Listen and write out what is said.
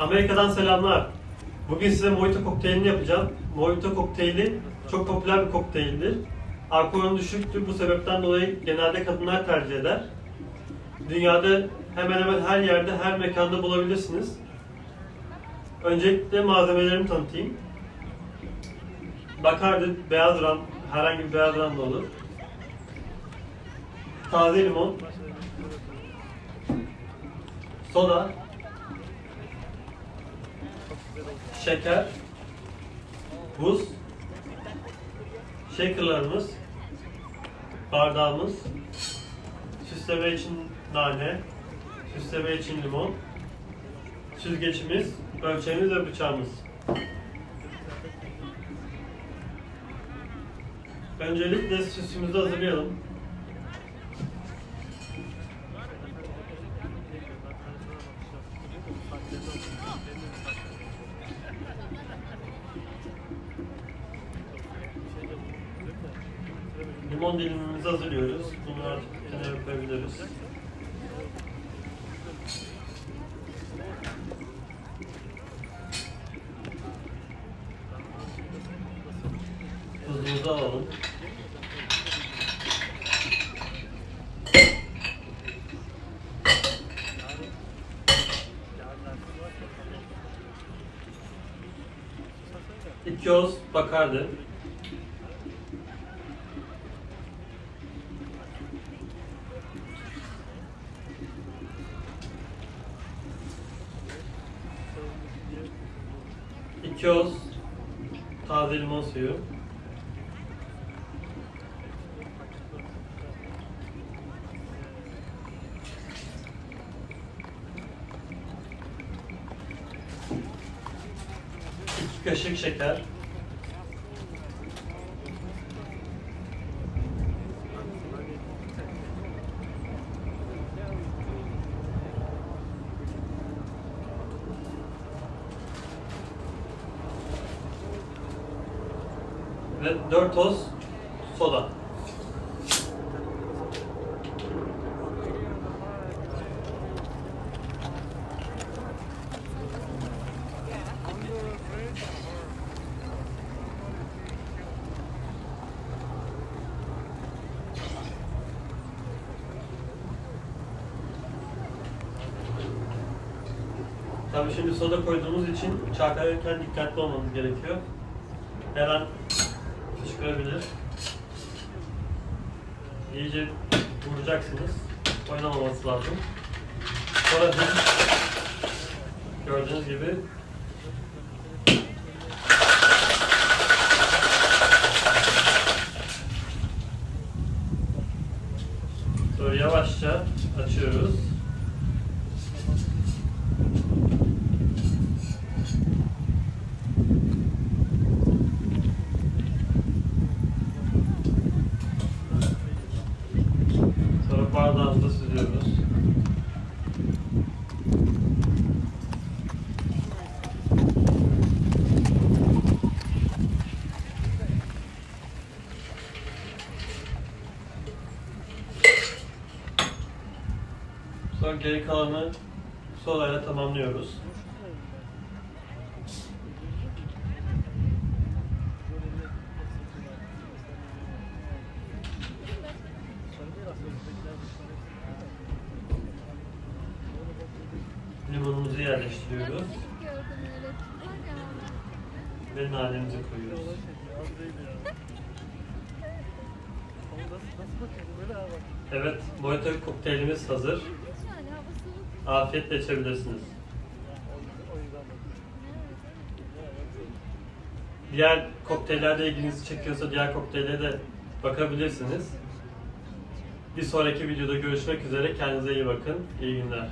Amerika'dan selamlar. Bugün size mojito kokteylini yapacağım. Mojito kokteyli çok popüler bir kokteyldir. Alkol oranı düşüktür. Bu sebepten dolayı genelde kadınlar tercih eder. Dünyada hemen hemen her yerde, her mekanda bulabilirsiniz. Öncelikle malzemelerimi tanıtayım. Bakardi, beyaz ram, herhangi bir beyaz ram da olur. Taze limon, soda, şeker, buz, shakerlarımız, bardağımız, süsleme için nane, süsleme için limon, süzgeçimiz, ölçeğimiz ve bıçağımız. Öncelikle süsümüzü hazırlayalım. Limon dilimimizi hazırlıyoruz. Bunu artık kenara koyabiliriz. Tuzumuzu alalım. İki yoz bakardı. İki yoz taze limon suyu. İki kaşık şeker. Ve 4 toz soda. Tabii şimdi soda koyduğumuz için çarkarken dikkatli olmamız gerekiyor. Her an fışkırabilir. İyice vuracaksınız. Oynamaması lazım. Sonra gördüğünüz gibi Sonra yavaşça açıyoruz. Sonra bardağımıza süzüyoruz. Sonra geri kalanı sodayla tamamlıyoruz. Limonumuzu yerleştiriyoruz ve nanemizi koyuyoruz. Evet, mojito kokteylimiz hazır. Afiyetle içebilirsiniz. Diğer kokteyllerde ilginizi çekiyorsa diğer kokteyllere de bakabilirsiniz. Bir sonraki videoda görüşmek üzere. Kendinize iyi bakın. İyi günler.